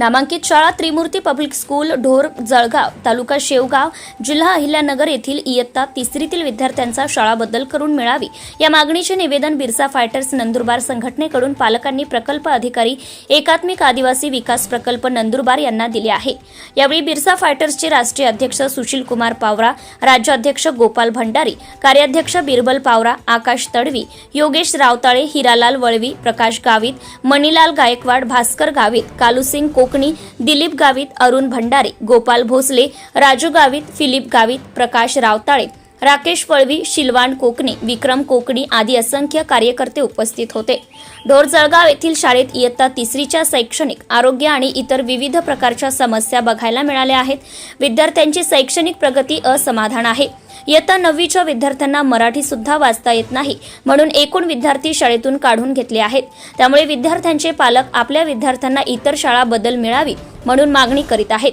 नामांकित शाळा Trimurti public school Dhor Jalgaon taluka Shevgaon जिल्हा अहिल्यानगर येथील इयत्ता तिसरीतील विद्यार्थ्यांचा शाळा बदल करून मिळावी. या मागणीचे निवेदन बिरसा फायटर्स नंदुरबार संघटनेकडून पालकांनी प्रकल्प अधिकारी एकात्मिक आदिवासी विकास प्रकल्प नंदुरबार यांना दिले आहे. यावेळी बिरसा फायटर्सचे राष्ट्रीय अध्यक्ष सुशील कुमार पावरा राज्याध्यक्ष गोपाल भंडारी कार्याध्यक्ष बिरबल पावरा आकाश तडवी योगेश रावताळे हिरालाल वळवी प्रकाश गावित मणिलाल गायकवाड भास्कर गावित कालूसिंग कोकणी दिलीप गावित अरुण भंडारे गोपाल भोसले राजू गावित फिलिप गावित प्रकाश रावताळे. राकेश पळवी शिलवान कोकणे विक्रम कोकणी आदी असंख्य कार्यकर्ते उपस्थित होते. ढोर जळगाव येथील शाळेत इयत्ता तिसरीच्या शैक्षणिक आरोग्य आणि इतर विविध प्रकारच्या समस्या बघायला मिळाल्या आहेत. विद्यार्थ्यांची शैक्षणिक प्रगती असमाधान आहे. इयत्ता नववीच्या विद्यार्थ्यांना मराठी सुद्धा वाचता येत नाही म्हणून एकूण विद्यार्थी शाळेतून काढून घेतले आहेत. त्यामुळे विद्यार्थ्यांचे पालक आपल्या विद्यार्थ्यांना इतर शाळा बदल मिळावी म्हणून मागणी करीत आहेत.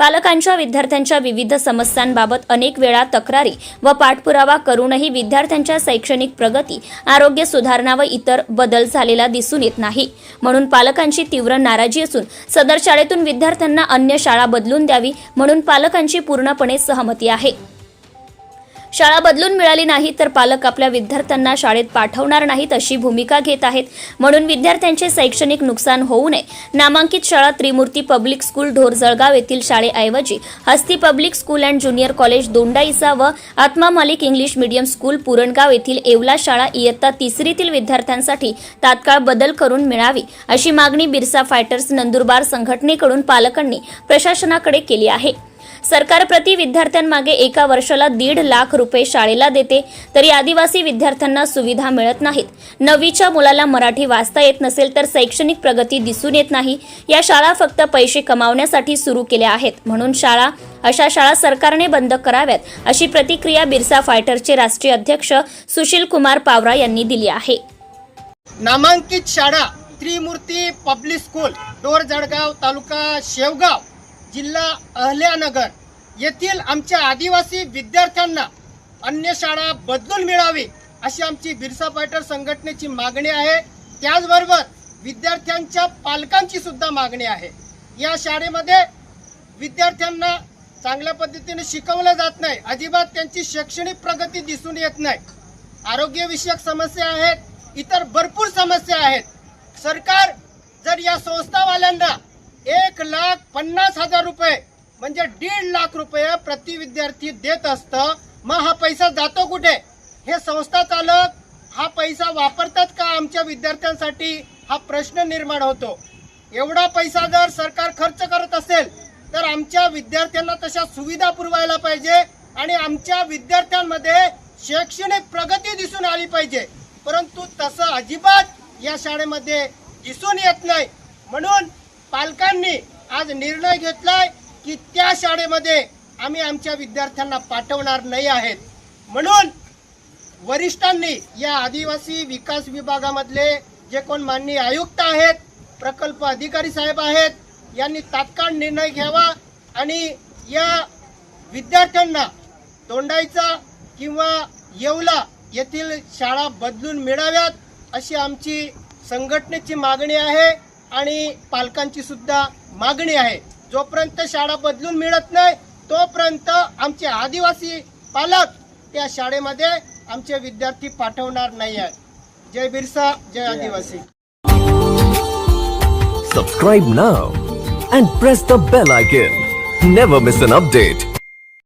पालकांच्या विद्यार्थ्यांच्या विविध समस्यांबाबत अनेक वेळा तक्रारी व पाठपुरावा करूनही विद्यार्थ्यांच्या शैक्षणिक प्रगती आरोग्य सुधारणा व इतर बदल झालेला दिसून येत नाही. म्हणून पालकांची तीव्र नाराजी असून सदर शाळेतून विद्यार्थ्यांना अन्य शाळा बदलून द्यावी म्हणून पालकांची पूर्णपणे सहमती आहे. शाळा बदलून मिळाली नाही तर पालक आपल्या विद्यार्थ्यांना शाळेत पाठवणार नाहीत अशी भूमिका घेत आहेत. म्हणून विद्यार्थ्यांचे शैक्षणिक नुकसान होऊ नये. नामांकित शाळा त्रिमूर्ती पब्लिक स्कूल ढोर जळगाव येथील शाळेऐवजी Hasti public school and junior college दोंडाईसा व आत्मा मालिक इंग्लिश मीडियम स्कूल पुरणगाव येथील येवला शाळा इयत्ता तिसरीतील विद्यार्थ्यांसाठी तात्काळ बदल करून मिळावी अशी मागणी बिरसा फायटर्स नंदुरबार संघटनेकडून पालकांनी प्रशासनाकडे केली आहे. सरकार प्रति विद्यार्थ्यांमागे एका वर्षाला दीड लाख रुपये शाळेला देते तरी आदिवासी विद्यार्थ्यांना सुविधा मिळत नाहीत. नववीच्या मुलाला मराठी वाचता येत नसेल तर शैक्षणिक प्रगती दिसून येत नाही. या शाळा फक्त पैसे कमावण्यासाठी सुरू केल्या आहेत. म्हणून शाळा अशा शाळा सरकारने बंद कराव्यात अशी प्रतिक्रिया बिरसा फायटरचे राष्ट्रीय अध्यक्ष सुशील कुमार पावरा यांनी दिली आहे. नामांकित शाळा Trimurti public school door Jalgaon taluka Shevgaon. जिल्हा अहल्यानगर येथील आमच्या आदिवासी विद्यार्थ्यांना अन्य शाळा बदलून मिळावी अशी आमची बिरसा फायटर संघटनेची मागणी आहे. त्याचबरोबर विद्यार्थ्यांच्या पालकांची सुद्धा मागणी आहे. या शाळेमध्ये विद्यार्थ्यांना चांगल्या पद्धतीने शिकवलं जात नाही. अजिबात त्यांची शैक्षणिक प्रगती दिसून येत नाही. आरोग्यविषयक समस्या आहेत इतर भरपूर समस्या आहेत. सरकार जर या संस्थावाल्यांना पन्नास हजार रुपये म्हणजे दीड लाख रुपये प्रति विद्यार्थी देत असतं. मग हा पैसा जातो कुठे? हे संस्था चालक हा पैसा वापरतात का आमच्या विद्यार्थ्यांसाठी? हा प्रश्न निर्माण होतो. एवढा पैसा जर सरकार खर्च करत असेल तर आमच्या विद्यार्थ्यांना तशा सुविधा पुरवायला पाहिजे आणि आमच्या विद्यार्थ्यांमध्ये शैक्षणिक प्रगती दिसून आली पाहिजे. परंतु तसं अजिबात या शाळेमध्ये दिसून येत नाही. म्हणून पालकांनी आज निर्णय घेतलाय की त्या शाळेमध्ये आम्ही आमच्या विद्यार्थ्यांना पाठवणार नाही आहेत. म्हणून वरिष्ठांनी या आदिवासी विकास विभागामधले जे कोण माननीय आयुक्त आहेत प्रकल्प अधिकारी साहेब आहेत यांनी तात्काळ निर्णय घ्यावा आणि या विद्यार्थ्यांना तोंडाईचा किंवा येवला येथील शाळा बदलून मिळाव्यात अशी आमची संघटनेची मागणी आहे आणि पालकांची सुद्धा मागणी आहे. जोपर्यंत शाळा बदलून मिळत नाही तोपर्यंत आमचे आदिवासी पालक त्या शाळेमध्ये आमचे विद्यार्थी पाठवणार नाही आहेत. जय बिरसा जय आदिवासी. सबस्क्राईब ना and press the bell icon never miss an update